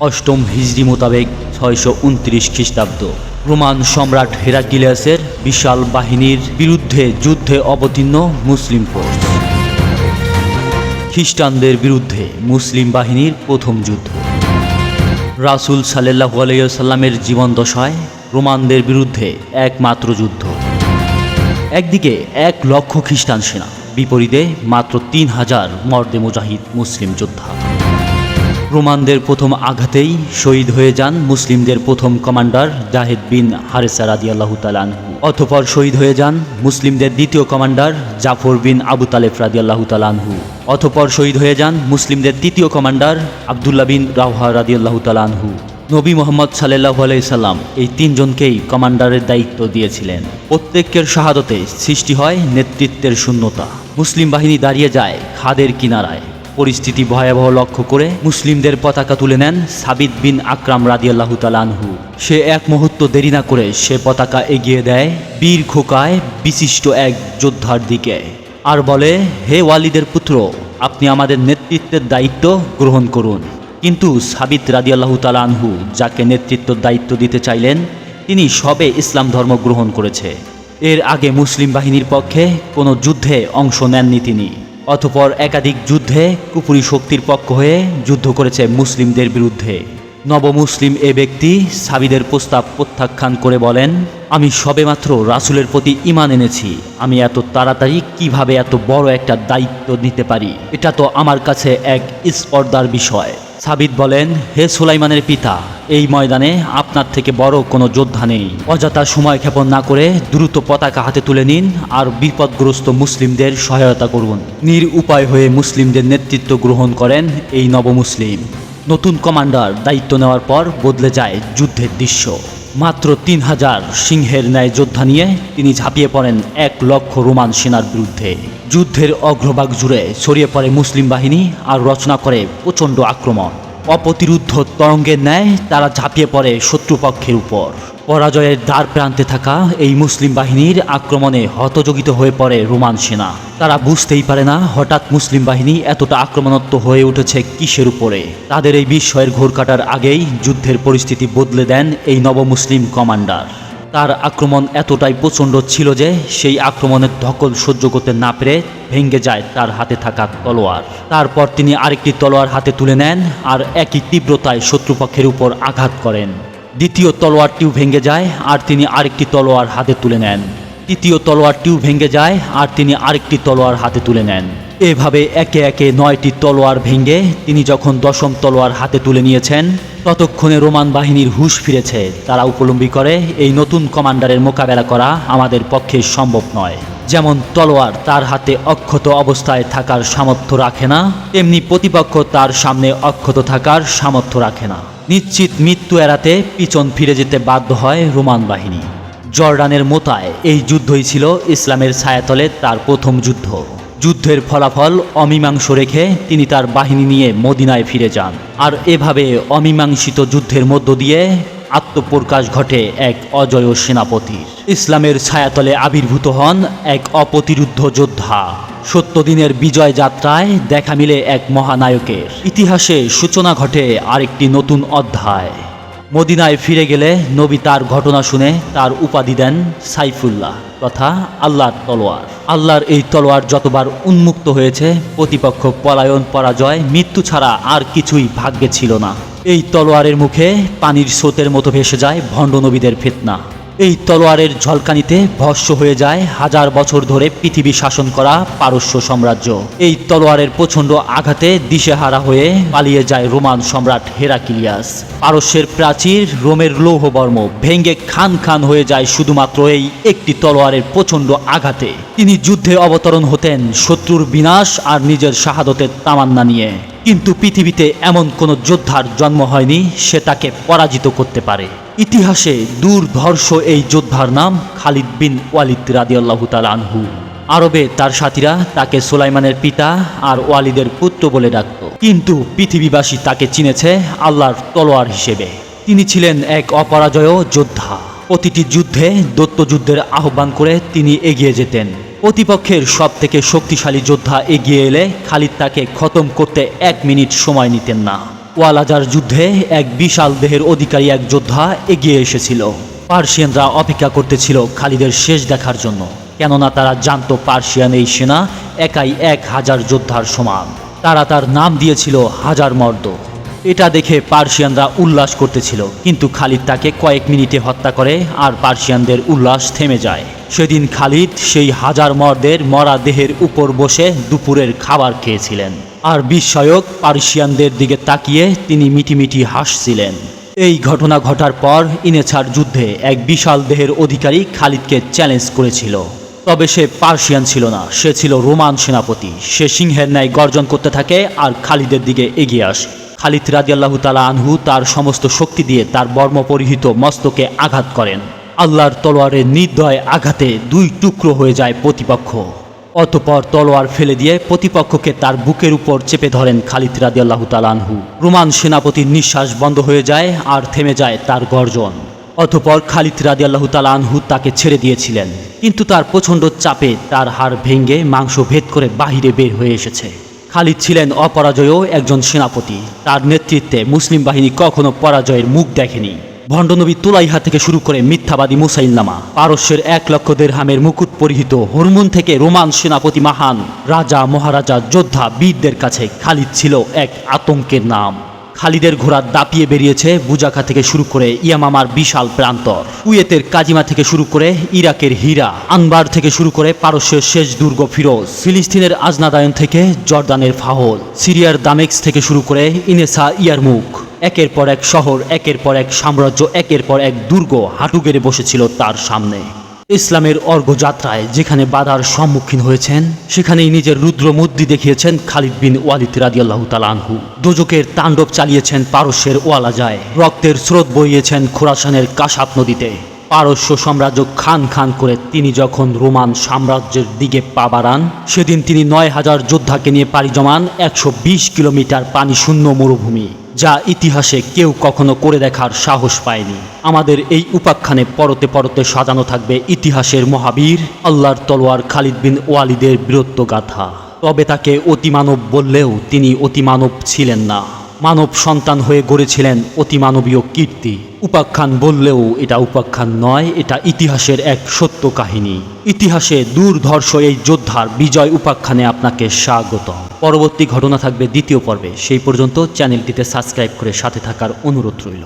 অষ্টম হিজরি মোতাবেক ছয়শো উনত্রিশ খ্রিস্টাব্দ। রোমান সম্রাট হেরাকিলিয়াসের বিশাল বাহিনীর বিরুদ্ধে যুদ্ধে অবতীর্ণ মুসলিম ফোর্স খ্রিস্টানদের বিরুদ্ধে মুসলিম বাহিনীর প্রথম যুদ্ধ। রাসুল সাল্লাহ আলাইসাল্লামের জীবন দশায় রোমানদের বিরুদ্ধে একমাত্র যুদ্ধ। একদিকে এক লক্ষ খ্রিস্টান সেনা, বিপরীতে মাত্র তিন হাজার মর্দে মুজাহিদ মুসলিম যোদ্ধা। রোমানদের প্রথম আঘাতেই শহীদ হয়ে যান মুসলিমদের প্রথম কমান্ডার জাহেদ বিন হারেসা আল্লাহ তালানহু অথপর শহীদ হয়ে যান মুসলিমদের দ্বিতীয় commander Jafar bin Abu Talib রাদি আল্লাহ তালানহু অথপর শহীদ হয়ে যান মুসলিমদের তৃতীয় কমান্ডার আবদুল্লাহ বিন রাদি আল্লাহ তালানহু নবী মোহাম্মদ সাল্লাহ আলাইসাল্লাম এই তিনজনকেই কমান্ডারের দায়িত্ব দিয়েছিলেন। প্রত্যেকের শাহাদতে সৃষ্টি হয় নেতৃত্বের শূন্যতা। মুসলিম বাহিনী দাঁড়িয়ে যায় খাদের কিনারায়। পরিস্থিতি ভয়াবহ লক্ষ্য করে মুসলিমদের পতাকা তুলে নেন সাবিদ বিন আকরাম রাদিয়াল্লাহু তালানহু সে এক মুহূর্ত দেরি না করে সে পতাকা এগিয়ে দেয় বীর খোকায় বিশিষ্ট এক যোদ্ধার দিকে। আর বলে, হে ওয়ালিদের পুত্র, আপনি আমাদের নেতৃত্বের দায়িত্ব গ্রহণ করুন। কিন্তু সাবিত রাদিয়াল্লাহু তালানহু যাকে নেতৃত্বের দায়িত্ব দিতে চাইলেন, তিনি সবে ইসলাম ধর্ম গ্রহণ করেছে। এর আগে মুসলিম বাহিনীর পক্ষে কোনো যুদ্ধে অংশ নেননি তিনি। অতপর একাধিক যুদ্ধে কুপুরি শক্তির পক্ষ হয়ে যুদ্ধ করেছে মুসলিমদের বিরুদ্ধে। নবমুসলিম এ ব্যক্তি সাবিদের প্রস্তাব প্রত্যাখ্যান করে বলেন, আমি সবেমাত্র রাসুলের প্রতি ইমান এনেছি। আমি এত তাড়াতাড়ি কীভাবে এত বড় একটা দায়িত্ব নিতে পারি? এটা তো আমার কাছে এক স্পর্ধার বিষয়। সাবিদ বলেন, হে সুলাইমানের পিতা, এই ময়দানে আপনার থেকে বড় কোনো যোদ্ধা নেই। অযথা সময় ক্ষেপণ না করে দ্রুত পতাকা হাতে তুলে নিন আর বিপদগ্রস্ত মুসলিমদের সহায়তা করুন। নির উপায় হয়ে মুসলিমদের নেতৃত্ব গ্রহণ করেন এই নবমুসলিম। নতুন কমান্ডার দায়িত্ব নেওয়ার পর বদলে যায় যুদ্ধের দৃশ্য। মাত্র তিন হাজার সিংহের ন্যায় যোদ্ধা নিয়ে তিনি ঝাঁপিয়ে পড়েন এক লক্ষ রোমান সেনার বিরুদ্ধে। যুদ্ধের অগ্রভাগ জুড়ে ছড়িয়ে পড়ে মুসলিম বাহিনী আর রচনা করে প্রচণ্ড আক্রমণ। অপ্রতিরুদ্ধ তরঙ্গের ন্যায় তারা ঝাঁপিয়ে পড়ে শত্রুপক্ষের উপর। পরাজয়ের দ্বার প্রান্তে থাকা এই মুসলিম বাহিনীর আক্রমণে হতযোগিত হয়ে পড়ে রোমান সেনা। তারা বুঝতেই পারে না হঠাৎ মুসলিম বাহিনী এতটা আক্রমণাত্ম হয়ে উঠেছে কিসের উপরে। তাদের এই বিস্ময়ের ঘোর কাটার আগেই যুদ্ধের পরিস্থিতি বদলে দেন এই নবমুসলিম কমান্ডার। তার আক্রমণ এতটাই প্রচণ্ড ছিল যে সেই আক্রমণের ধকল সহ্য করতে না পেরে ভেঙে যায় তার হাতে থাকা তলোয়ার। তারপর তিনি আরেকটি তলোয়ার হাতে তুলে নেন আর একই তীব্রতায় শত্রুপক্ষের উপর আঘাত করেন। দ্বিতীয় তলোয়ারটিও ভেঙে যায় আর তিনি আরেকটি তলোয়ার হাতে তুলে নেন। তৃতীয় তলোয়ারটিও ভেঙে যায় আর তিনি আরেকটি তলোয়ার হাতে তুলে নেন। এভাবে একে একে নয়টি তলোয়ার ভেঙে তিনি যখন দশম তলোয়ার হাতে তুলে নিয়েছেন, ততক্ষণে রোমান বাহিনীর হুঁশ ফিরেছে। তারা উপলম্বী করে, এই নতুন কমান্ডারের মোকাবেলা করা আমাদের পক্ষে সম্ভব নয়। যেমন তলোয়ার তার হাতে অক্ষত অবস্থায় থাকার সামর্থ্য রাখে না, তেমনি প্রতিপক্ষ তার সামনে অক্ষত থাকার সামর্থ্য রাখে না। নিশ্চিত মৃত্যু এড়াতে পিছন ফিরে যেতে বাধ্য হয় রোমান বাহিনী। জর্ডানের মোতায় এই যুদ্ধই ছিল ইসলামের ছায়াতলে তার প্রথম যুদ্ধ। যুদ্ধের ফলাফল অমীমাংস রেখে তিনি তার বাহিনী নিয়ে মদিনায় ফিরে যান। আর এভাবে অমীমাংসিত যুদ্ধের মধ্য দিয়ে আত্মপ্রকাশ ঘটে এক অজয় সেনাপতির। ইসলামের ছায়াতলে আবির্ভূত হন এক অপ্রতিরুদ্ধ যোদ্ধা। সত্য দিনের বিজয় যাত্রায় দেখা মিলে এক মহানায়কের। ইতিহাসে সূচনা ঘটে আরেকটি নতুন অধ্যায়। মদিনায় ফিরে গেলে নবী তার ঘটনা শুনে তার উপাধি দেন সাইফুল্লাহ, তথা আল্লাহর তলোয়ার। আল্লাহর এই তলোয়ার যতবার উন্মুক্ত হয়েছে, প্রতিপক্ষ পলায়ন, পরাজয়, মৃত্যু ছাড়া আর কিছুই ভাগ্যে ছিল না। এই তলোয়ারের মুখে পানির স্রোতের মতো ভেসে যায় ভণ্ড নবীদের ফেতনা। এই তলোয়ারের ঝলকানিতে ভস্য হয়ে যায় হাজার বছর ধরে পৃথিবী শাসন করা পারস্য সাম্রাজ্য। এই তলোয়ারের প্রচণ্ড আঘাতে দিশেহারা হয়ে পালিয়ে যায় রোমান সম্রাট হেরাকিলিয়াস। পারস্যের প্রাচীর রোমের লৌহবর্ম ভেঙ্গে খান খান হয়ে যায় শুধুমাত্র এই একটি তলোয়ারের প্রচণ্ড আঘাতে। তিনি যুদ্ধে অবতরণ হতেন শত্রুর বিনাশ আর নিজের শাহাদতের তামান্না নিয়ে। কিন্তু পৃথিবীতে এমন কোনো যোদ্ধার জন্ম হয়নি সে তাকে পরাজিত করতে পারে। ইতিহাসে দুর্ধর্ষ এই যোদ্ধার নাম খালিদ বিন ওয়ালিদ রাদিয়াল্লাহু তাআলা আনহু। আরবে তার সাথীরা তাকে সুলাইমানের পিতা আর ওয়ালিদের পুত্র বলে ডাকত। কিন্তু পৃথিবীবাসী তাকে চিনেছে আল্লাহর তলোয়ার হিসেবে। তিনি ছিলেন এক অপরাজয় যোদ্ধা। প্রতিটি যুদ্ধে দত্তযুদ্ধের আহ্বান করে তিনি এগিয়ে যেতেন। প্রতিপক্ষের সব থেকে শক্তিশালী যোদ্ধা এগিয়ে এলে খালিদ তাকে খতম করতে এক মিনিট সময় নিতেন না। ওয়ালাজার যুদ্ধে এক বিশাল দেহের অধিকারী এক যোদ্ধা এগিয়ে এসেছিল। পার্সিয়ানরা অপেক্ষা করতেছিল খালিদের শেষ দেখার জন্য, কেননা তারা জানত পার্সিয়ান এই সেনা একাই এক হাজার যোদ্ধার সমান। তারা তার নাম দিয়েছিল হাজার মর্দ। এটা দেখে পার্সিয়ানরা উল্লাস করতেছিল। কিন্তু খালিদ তাকে কয়েক মিনিটে হত্যা করে আর পার্সিয়ানদের উল্লাস থেমে যায়। সেদিন খালিদ সেই হাজার মর্দের মরা দেহের উপর বসে দুপুরের খাবার খেয়েছিলেন। আর বিস্ময়ক পার্সিয়ানদের দিকে তাকিয়ে তিনি মিটিমিটি হাসছিলেন। এই ঘটনা ঘটার পর ইনেছার যুদ্ধে এক বিশাল দেহের অধিকারী খালিদকে চ্যালেঞ্জ করেছিল। তবে সে পার্সিয়ান ছিল না, সে ছিল রোমান সেনাপতি। সে সিংহের ন্যায় গর্জন করতে থাকে আর খালিদের দিকে এগিয়ে আসে। খালিদ রাজিয়াল্লাহু তালা আনহু তার সমস্ত শক্তি দিয়ে তার বর্ম পরিহিত মস্তকে আঘাত করেন। আল্লাহর তলোয়ারের নির্দয় আঘাতে দুই টুকরো হয়ে যায় প্রতিপক্ষ। অতপর তলোয়ার ফেলে দিয়ে প্রতিপক্ষকে তার বুকের উপর চেপে ধরেন খালিদ রাদিয়াল্লাহু তালানহু রোমান সেনাপতির নিঃশ্বাস বন্ধ হয়ে যায় আর থেমে যায় তার গর্জন। অতপর খালিদ রাদিয়াল্লাহু তালানহু তাকে ছেড়ে দিয়েছিলেন। কিন্তু তার প্রচণ্ড চাপে তার হাড় ভেঙে মাংস ভেদ করে বাহিরে বের হয়ে এসেছে। খালিদ ছিলেন অপরাজয় একজন সেনাপতি। তার নেতৃত্বে মুসলিম বাহিনী কখনো পরাজয়ের মুখ দেখেনি। ভণ্ডনবী তুলাইহা থেকে শুরু করে মিথ্যাবাদী মুসাইল্লামা পারস্যের এক লক্ষ দেড়হামের মুকুট পরিহিত হরমুন থেকে রোমান সেনাপতি মাহান রাজা মহারাজা যোদ্ধা বীরদের কাছে খালিদ ছিল এক আতঙ্কের নাম। খালিদের ঘোড়া দাপিয়ে বেরিয়েছে বুজাখা থেকে শুরু করে ইয়ামামার বিশাল প্রান্তর। কুয়েতের কাজিমা থেকে শুরু করে ইরাকের হীরা, আনবার থেকে শুরু করে পারস্যের শেষ দুর্গ ফিরোজ, ফিলিস্তিনের আজনাদায়ন থেকে জর্দানের ফাহল, সিরিয়ার দামেক্স থেকে শুরু করে ইনেসা ইয়ারমুখ। একের পর এক শহর, একের পর এক সাম্রাজ্য, একের পর এক দুর্গ হাঁটু গেড়ে বসেছিল তার সামনে। ইসলামের অর্ঘযাত্রায় যেখানে বাধার সম্মুখীন হয়েছেন, সেখানেই নিজের রুদ্র রুদ্রমুদ্রি দেখিয়েছেন খালিদ বিন ওয়ালিদ রাদিয়াল্লাহু তালানহু দোজকের তাণ্ডব চালিয়েছেন পারস্যের ওয়ালাজায় রক্তের স্রোত বইয়েছেন খোরাসানের কাশাপ নদীতে। পারস্য সাম্রাজ্য খান খান করে তিনি যখন রোমান সাম্রাজ্যের দিকে পা বাড়ান, সেদিন তিনি নয় হাজার যোদ্ধাকে নিয়ে পাড়ি জমান একশো বিশ কিলোমিটার পানি শূন্য মরুভূমি। যা ইতিহাসে কেউ কখনো করে দেখার সাহস পায়নি। আমাদের এই উপাখ্যানে পরতে পরতে সাজানো থাকবে ইতিহাসের মহাবীর, আল্লাহর তলোয়ার খালিদ বিন ওয়ালিদের বীরত্ব গাথা তবে তাকে অতিমানব বললেও তিনি অতিমানব ছিলেন না। মানব সন্তান হয়ে গড়েছিলেন অতিমানবীয় কীর্তি। উপাখ্যান বললেও এটা উপাখ্যান নয়, এটা ইতিহাসের এক সত্য কাহিনী। ইতিহাসে দূরধর্ষ এই যোদ্ধার বিজয় উপাখ্যানে আপনাকে স্বাগত পরবর্তী ঘটনা থাকবে দ্বিতীয় পর্বে। সেই পর্যন্ত চ্যানেলটিতে সাবস্ক্রাইব করে সাথে থাকার অনুরোধ রইল।